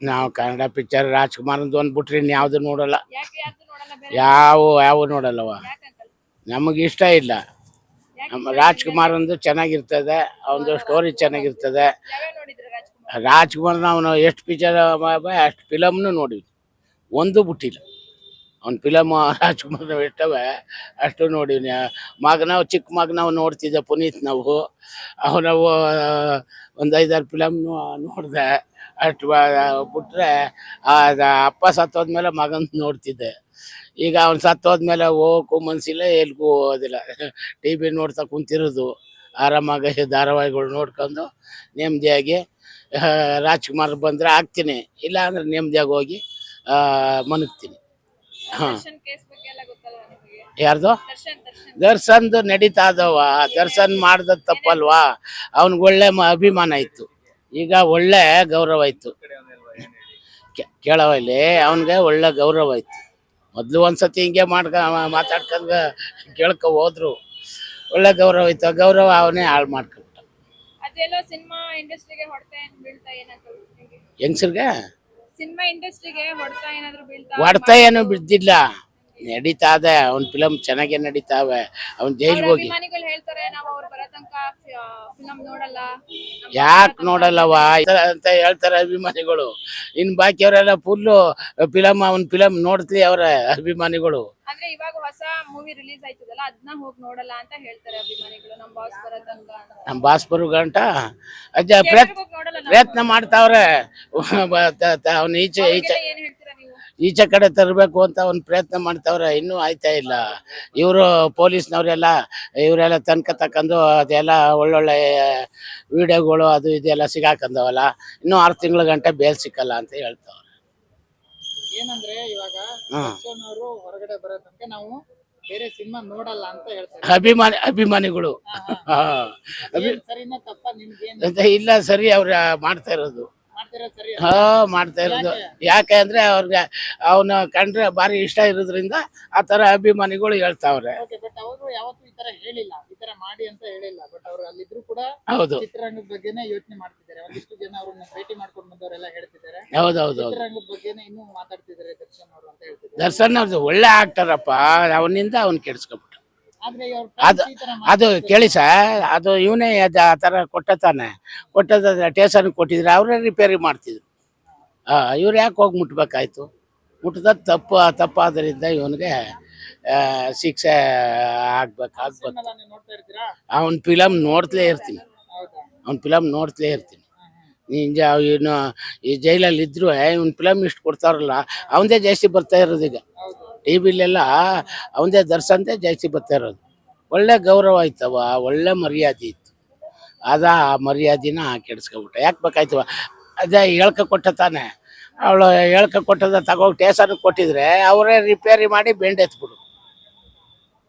ನಾವು ಕನ್ನಡ ಪಿಕ್ಚರ್ ರಾಜ್ಕುಮಾರ್ದು ಒಂದು ಬಿಟ್ರಿ ಇನ್ಯಾವುದು ನೋಡಲ್ಲ. ಯಾಕೆ ಯಾವ್ದು ನೋಡಲ್ಲ ಯಾವ ಯಾವ ನೋಡಲ್ಲವ? ನಮಗೆ ಇಷ್ಟ ಇಲ್ಲ. ನಮ್ಮ ರಾಜ್ಕುಮಾರ್ ಒಂದು ಚೆನ್ನಾಗಿರ್ತದೆ ಅವನದು ಸ್ಟೋರಿ ಚೆನ್ನಾಗಿರ್ತದೆ. ರಾಜ್ಕುಮಾರ್? ರಾಜ್ಕುಮಾರ್ ನಾವು ಎಷ್ಟು ಪಿಕ್ಚರ್ ಅಷ್ಟು ಫಿಲಮ್ನು ನೋಡಿವಿ ಒಂದು ಬಿಟ್ಟಿಲ್ಲ. ಅವ್ನ ಫಿಲಮ್ ರಾಜ್ಕುಮಾರ್ ಇರ್ತವೆ ಅಷ್ಟು ನೋಡಿವ್ನ ಮಗ ಚಿಕ್ಕ ಮಗ ನಾವು ನೋಡ್ತಿದ್ದೆ ಪುನೀತ್ ನಾವು. ಅವು ನಾವು ಒಂದು ಐದಾರು ಫಿಲಮ್ ನೋಡಿದೆ. ಅಷ್ಟು ಬಿಟ್ರೆ ಅಪ್ಪ ಸತ್ತೋದ್ಮೇಲೆ ಮಗನ ನೋಡ್ತಿದ್ದೆ. ಈಗ ಅವ್ನು ಸತ್ತೋದ್ಮೇಲೆ ಹೋಗಕ್ಕೂ ಮನ್ಸಿಲ್ಲ ಎಲ್ಗೂ ಹೋಗೋದಿಲ್ಲ ಟಿ ವಿ ನೋಡ್ತಾ ಕುಂತಿರೋದು. ಆರಾಮಾಗಿ ಧಾರಾವಾಹಿಗಳು ನೋಡ್ಕೊಂಡು ನೆಮ್ಮದಿಯಾಗಿ ರಾಜ್ಕುಮಾರ್ ಬಂದರೆ ಆಗ್ತೀನಿ. ಇಲ್ಲ ಅಂದ್ರೆ ನೆಮ್ಮದಿಯಾಗಿ ಹೋಗಿ ಮನಗ್ತೀನಿ ಹಾ. ದರ್ಶನ್ ಕೇಸ್ ಬಗ್ಗೆ ಎಲ್ಲ ಗೊತ್ತಲ್ವಾ ನಿಮಗೆ? ಯಾರ್ದು? ದರ್ಶನ್ ದರ್ಶನ್. ದರ್ಶನ್ದು ನಡೀತಾ ಅದವ ದರ್ಶನ್ ಮಾಡ್ದ ತಪ್ಪಲ್ವಾ? ಅವನಿಗೆ ಒಳ್ಳೆ ಮ- ಅಭಿಮಾನ ಇತ್ತು ಈಗ ಒಳ್ಳೆ ಗೌರವ ಇತ್ತು ಕೇಳವಲ್ಲಿ ಕೇಳವ ಇಲ್ಲಿ ಅವನಿಗೆ ಒಳ್ಳೆ ಗೌರವ ಇತ್ತು ಮೊದಲು ಒಂದ್ಸತಿ ಹಿಂಗೆ ಮಾಡ್ಕ ಮಾತಾಡ್ಕೊಂಡ್ ಕೇಳ್ಕೊ ಹೋದ್ರು. ಒಳ್ಳೆ ಗೌರವ ಇತ್ತು ಆ ಗೌರವ ಅವನೇ ಹಾಳು ಮಾಡ್ಕೊಂಬಿಟ್ಟ ಅದೆಲ್ಲೋ ಸಿನಿಮಾ ಇಂಡಸ್ಟ್ರಿಗೆ ಹೊಡೆತ ಏನ್ ಬೀಳ್ತಾ ಏನಂಕಲ್ ನಿಮ್ಗೆ? ಹೆಂಗಸ್ರಿಗೆ? ಸಿನಿಮಾ ಇಂಡಸ್ಟ್ರಿಗೆ ಹೊಡೆತ ಏನಾದ್ರು ಬೀಳ್ತಾ? ಹೊಡೆತ ಏನು ಬಿದ್ದಿಲ್ಲ ನಡೀತಾ ಇದೆ ಅವ್ನ ಫಿಲಮ್ ಚೆನ್ನಾಗೆ ನಡೀತಾವೆ ಅವ್ನ್ ಜೈಲ್ಗೆ ಹೋಗಿ. ಅಭಿಮಾನಿಗಳು ಹೇಳ್ತಾರೆ ನಾವು ಅವ್ರು ಬರೋ ಫಿಲಂ ನೋಡಲ್ಲ. ನಮ್ ಯಾಕೆ ನೋಡಲ್ಲವ ಅಂತ ಹೇಳ್ತಾರೆ ಅಭಿಮಾನಿಗಳು. ಇನ್ ಬಾಕಿಯವರೆಲ್ಲ ಫುಲ್ಲು ಫಿಲಮ್ ಅವನ್ ಫಿಲಮ್ ನೋಡ್ತಿ ಅವರ ಅಭಿಮಾನಿಗಳು. ಅಂದ್ರೆ ಇವಾಗ ಹೊಸ ಮೂವಿ ರಿಲೀಸ್ ಆಯ್ತದಲ್ಲ ಅದನ್ನ ಹೋಗಿ ನೋಡಲ್ಲ ಅಂತ ಹೇಳ್ತಾರೆ ಅಭಿಮಾನಿಗಳು ನಮ್ ಬಾಸ್ ಬರೋ ತನಕ ನಮ್ಮ ಬಾಸ್ ಬರು ಗಂಟ ಅಜ್ಜ theatre ಪ್ರಯತ್ನ ನೋಡಲ್ಲ ಪ್ರಯತ್ನ ಮಾಡ್ತಾವ್ರೆ. ಅವನ್ ಈಚೆ ಈಚೆ ಅವ್ರಿಗೆಲ್ಲ ಏನ್ ಹೇಳ್ತೀರಾ ನೀವು ಈಚೆ ಕಡೆ ತರಬೇಕು ಅಂತ ಒಂದು ಪ್ರಯತ್ನ ಮಾಡ್ತಾವ್ರೆ ಇನ್ನೂ ಆಯ್ತಾ ಇಲ್ಲ. ಇವರು ಪೊಲೀಸ್ನವರೆಲ್ಲ ಇವರೆಲ್ಲ ತನಕ ತಕ್ಕಂದು ಅದೆಲ್ಲ ಒಳ್ಳೊಳ್ಳೆ ವಿಡಿಯೋಗಳು ಅದು ಇದೆಲ್ಲ ಸಿಗಾಕಂದವಲ್ಲ ಇನ್ನೂ ಆರು ತಿಂಗಳ ಗಂಟೆ ಬೇಲ್ ಸಿಕ್ಕಲ್ಲ ಅಂತ ಹೇಳ್ತಾವ್ರೆ. ಏನಂದ್ರೆ ಇವಾಗ ಹೊರಗಡೆ ಬರೋ ತನಕ ನಾವು ಬೇರೆ ಸಿನಿಮಾ ನೋಡಲ್ಲ ಅಂತ ಹೇಳ್ತಾರೆ. ಅಭಿಮಾನಿ ಅಭಿಮಾನಿಗಳು. ಇಲ್ಲ ಸರಿ ಅವ್ರ ಮಾಡ್ತಾ ಇರೋದು. ಹಾ ಮಾಡ್ತಾ ಇರೋದು. ಯಾಕೆ? ಅಂದ್ರೆ ಅವ್ರಿಗೆ ಅವನ ಕಂಡ್ರೆ ಬಾರಿ ಇಷ್ಟ ಇರೋದ್ರಿಂದ ಆ ತರ ಅಭಿಮಾನಿಗಳು ಹೇಳ್ತಾವ್ರೆ. ಬಟ್ ಅವರು ಯಾವತ್ತೂ ಈ ತರ ಹೇಳಿಲ್ಲ. ಈ ತರ ಮಾಡಿ ಅಂತ ಹೇಳಿಲ್ಲ. ಬಟ್ ಅವ್ರು ಅಲ್ಲಿದ್ರು ಕೂಡ ಹೌದು. ಚಿತ್ರರಂಗದ ಬಗ್ಗೆನೇ ಯೋಚನೆ ಮಾಡ್ತಿದ್ದಾರೆ. ಒಂದಿಷ್ಟು ಜನ ಅವ್ರನ್ನ ಭೇಟಿ ಮಾಡ್ಕೊಂಡು ಬಂದವರೆಲ್ಲ ಹೇಳ್ತಿದ್ದಾರೆ. ಹೌದೌದು ಹೌದು ಚಿತ್ರರಂಗದ ಬಗ್ಗೆನೇ ಇನ್ನೂ ಮಾತಾಡ್ತಿದ್ದಾರೆ ದರ್ಶನ್ ಅವರು ಅಂತ ಹೇಳ್ತಿದ್ದಾರೆ. ದರ್ಶನ್ ಅವ್ರದ್ದು ಒಳ್ಳೆ ಆಕ್ಟರಪ್ಪ ಅವನಿಂದ ಅವ್ನ್ ಅವ್ರ ಅದು ಅದು ಕೇಳಿ ಸರ್ ಅದು ಇವನೇ ಅದು ಆ ಥರ ಕೊಟ್ಟ ತಾನೆ ಕೊಟ್ಟದ ಟೇಷನ್ ಕೊಟ್ಟಿದ್ರೆ ಅವರೇ ರಿಪೇರಿ ಮಾಡ್ತಿದ್ರು. ಹಾಂ ಇವ್ರು ಯಾಕೆ ಹೋಗಿ ಮುಟ್ಬೇಕಾಯ್ತು? ಮುಟ್ಟದ ತಪ್ಪು ತಪ್ಪಾದ್ರಿಂದ ಇವನಿಗೆ ಶಿಕ್ಷೆ ಆಗ್ಬೇಕು ಆಗ್ಬೇಕು. ಅವ್ನ ಫಿಲಮ್ ನೋಡ್ತಲೇ ಇರ್ತೀನಿ. ಅವ್ನ ಫಿಲಮ್ ನೋಡ್ತಲೇ ಇರ್ತೀನಿ. ನಿಜ ಇನ್ನು ಈ ಜೈಲಲ್ಲಿ ಇದ್ರು ಇವ್ನ ಫಿಲಮ್ ಇಷ್ಟು ಕೊಡ್ತಾರಲ್ಲ ಅವನದೇ ಜಾಸ್ತಿ ಬರ್ತಾ ಇರೋದು ಈಗ. ಹೌದು ಟಿ ವಿಲೆಲ್ಲ ಅವಂದೇ ದರ್ಶನ್ದೇ ಜಾಸ್ತಿ ಬರ್ತಾ ಇರೋದು. ಒಳ್ಳೆ ಗೌರವ ಆಯ್ತವ, ಒಳ್ಳೆ ಮರ್ಯಾದೆ ಇತ್ತು. ಅದ ಆ ಮರ್ಯಾದಿನ ಕೆಡಿಸ್ಕೊಬಿಟ್ಟ. ಯಾಕೆ ಬೇಕಾಯ್ತವ? ಅದೇ ಹೇಳ್ಕ ಕೊಟ್ಟ ತಾನೆ. ಅವಳು ಹೇಳ್ಕ ಕೊಟ್ಟದ ತಗೋ ಟೇಸನ್ ಕೊಟ್ಟಿದ್ರೆ ಅವರೇ ರಿಪೇರಿ ಮಾಡಿ ಬೆಂಡ್ ಎತ್ಬಿಡು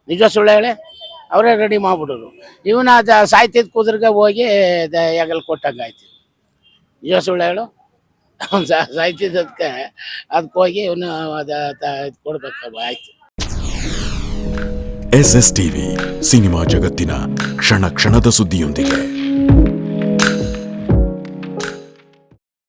ನಿಜ ಸುಳ್ಳ ಹೇಳಿ? ಅವರೇ ರೆಡಿ ಮಾಡ್ಬಿಡೋರು. ಇವನ ಅದ ಸಾಯ್ತಿದ್ ಕುದುರ್ಗೆ ಹೋಗಿ ಹೆಗಲ್ ಕೊಟ್ಟಂಗೆ ಆಯ್ತು ನಿಜ ಸುಳ್ಳು ಹೇಳು? ಅವ್ನು ಸಾಯ್ತಿದ್ದದಕ್ಕೆ ಅದಕ್ಕೆ ಹೋಗಿ ಇವನು ಕೊಡ್ಬೇಕು ಆಯ್ತು. ಎಸ್ ಎಸ್ ಟಿವಿ ಸಿನಿಮಾ ಜಗತ್ತಿನ ಕ್ಷಣ ಕ್ಷಣದ ಸುದ್ದಿಯೊಂದಿಗೆ.